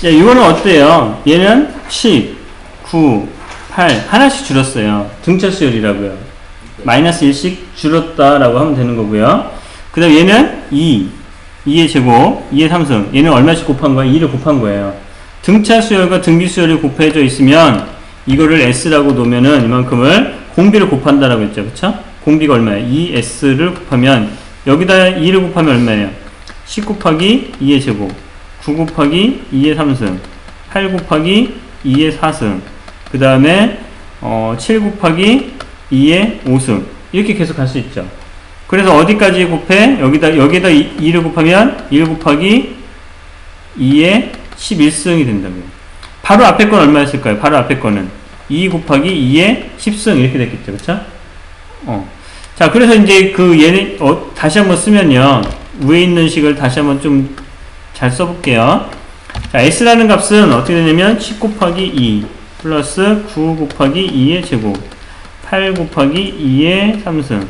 자, 이거는 어때요? 얘는 10, 9, 8 하나씩 줄었어요. 등차 수열이라고요. 마이너스 1씩 줄었다라고 하면 되는 거고요. 그 다음 얘는 2, 2의 제곱, 2의 3승. 얘는 얼마씩 곱한 거야? 2를 곱한 거예요. 등차 수열과 등비 수열이 곱해져 있으면 이거를 S라고 놓으면은 이만큼을 공비를 곱한다라고 했죠. 그쵸? 공비가 얼마예요? 2S를 곱하면 여기다 2를 곱하면 얼마예요? 10 곱하기 2의 제곱 9 곱하기 2의 3승 8 곱하기 2의 4승 그 다음에 어, 7 곱하기 2의 5승 이렇게 계속 갈 수 있죠 그래서 어디까지 곱해? 여기다 여기다 2, 를 곱하면 1 곱하기 2의 11승이 된다고요 바로 앞에 건 얼마였을까요? 바로 앞에 거는 2 곱하기 2의 10승 이렇게 됐겠죠 그쵸? 어. 자 그래서 이제 그 얘는 어, 다시 한번 쓰면요 위에 있는 식을 다시 한번 좀 잘 써볼게요. 자, s라는 값은 어떻게 되냐면 10 곱하기 2 플러스 9 곱하기 2의 제곱 8 곱하기 2의 3승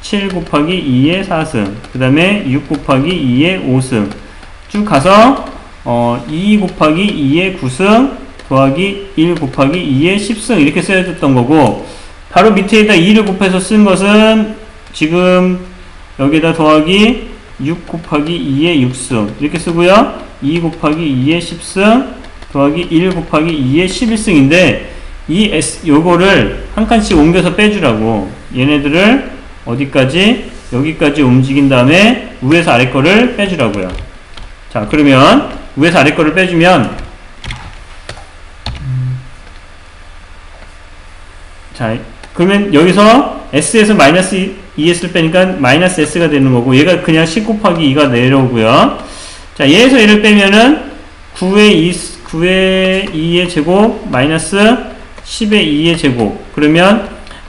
7 곱하기 2의 4승 그 다음에 6 곱하기 2의 5승 쭉 가서 어, 2 곱하기 2의 9승 더하기 1 곱하기 2의 10승 이렇게 써야 됐던 거고 바로 밑에다 2를 곱해서 쓴 것은 지금 여기다 더하기 6 곱하기 2의 6승. 이렇게 쓰고요. 2 곱하기 2의 10승 더하기 1 곱하기 2의 11승인데 이 S 요거를 한 칸씩 옮겨서 빼주라고. 얘네들을 어디까지? 여기까지 움직인 다음에 위에서 아래 거를 빼주라고요. 자 그러면 위에서 아래 거를 빼주면 자 그러면 여기서 S에서 마이너스 2S를 빼니까 마이너스 S가 되는 거고 얘가 그냥 10 곱하기 2가 내려오고요. 자 얘에서 얘를 빼면은 9의 2, 9의 2의 제곱 마이너스 10의 2의 제곱 그러면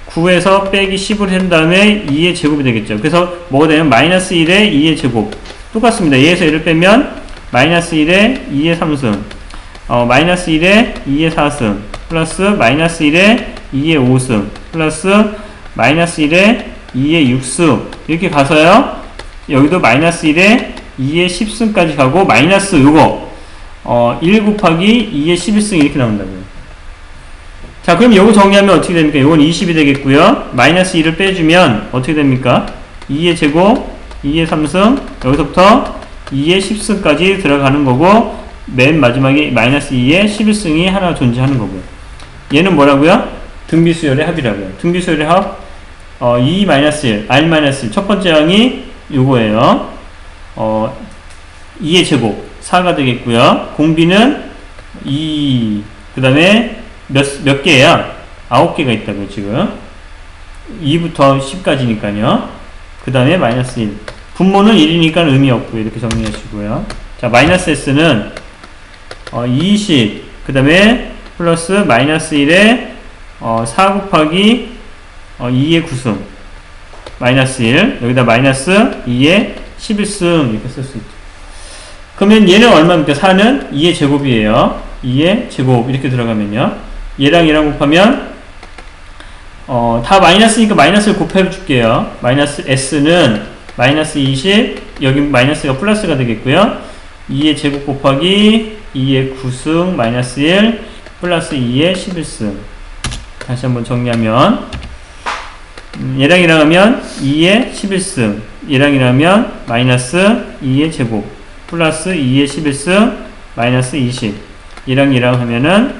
9에서 빼기 10을 한 다음에 2의 제곱이 되겠죠. 그래서 뭐가 되면 마이너스 1의 2의 제곱 똑같습니다. 얘에서 얘를 빼면 마이너스 1의 2의 3승 어, 마이너스 1의 2의 4승 플러스 마이너스 1의 2의 5승 플러스 마이너스 1에 2의 6승 이렇게 가서요. 여기도 마이너스 1에 2의 10승까지 가고 마이너스 요거. 어, 1 곱하기 2의 11승 이렇게 나온다고요. 자 그럼 요거 정리하면 어떻게 됩니까? 요건 20이 되겠고요. 마이너스 1을 빼주면 어떻게 됩니까? 2의 제곱 2의 3승 여기서부터 2의 10승까지 들어가는 거고 맨 마지막에 마이너스 2의 11승이 하나 존재하는 거고요. 얘는 뭐라고요? 등비수열의 합이라고요. 등비수열의 합, 어, 2-1, R-1. 첫 번째 항이 요거예요. 어, 2의 제곱, 4가 되겠고요. 공비는 2, 그 다음에 몇, 몇 개야? 9개가 있다고요, 지금. 2부터 10까지니까요. 그 다음에 마이너스 1. 분모는 1이니까 의미 없고요. 이렇게 정리하시고요. 자, 마이너스 S는 어, 20, 그 다음에 플러스 마이너스 1에 어, 4 곱하기 어, 2의 9승 마이너스 1 여기다 마이너스 2의 11승. 이렇게 쓸 수 있죠. 그러면 얘는 얼마입니까? 4는 2의 제곱이에요. 2의 제곱. 이렇게 들어가면요. 얘랑 얘랑 곱하면 어, 다 마이너스니까 마이너스를 곱해 줄게요. 마이너스 s는 마이너스 20 여기 마이너스가 플러스가 되겠고요. 2의 제곱 곱하기 2의 9승 마이너스 1 플러스 2의 11승. 다시 한번 정리하면 음, 얘랑 이랑 하면 2의 11승 얘랑 이랑 하면 마이너스 2의 제곱 플러스 2의 11승 마이너스 20 얘랑 이랑 하면은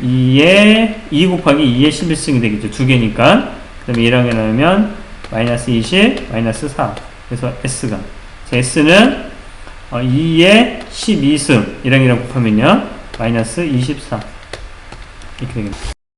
2의 2 곱하기 2의 11승이 되겠죠 두 개니까. 그 다음에 얘랑 이랑 하면 마이너스 20 마이너스 4 그래서 S가. S는 2의 12승 얘랑 이랑 곱하면요 마이너스 24 이렇게 되겠습니다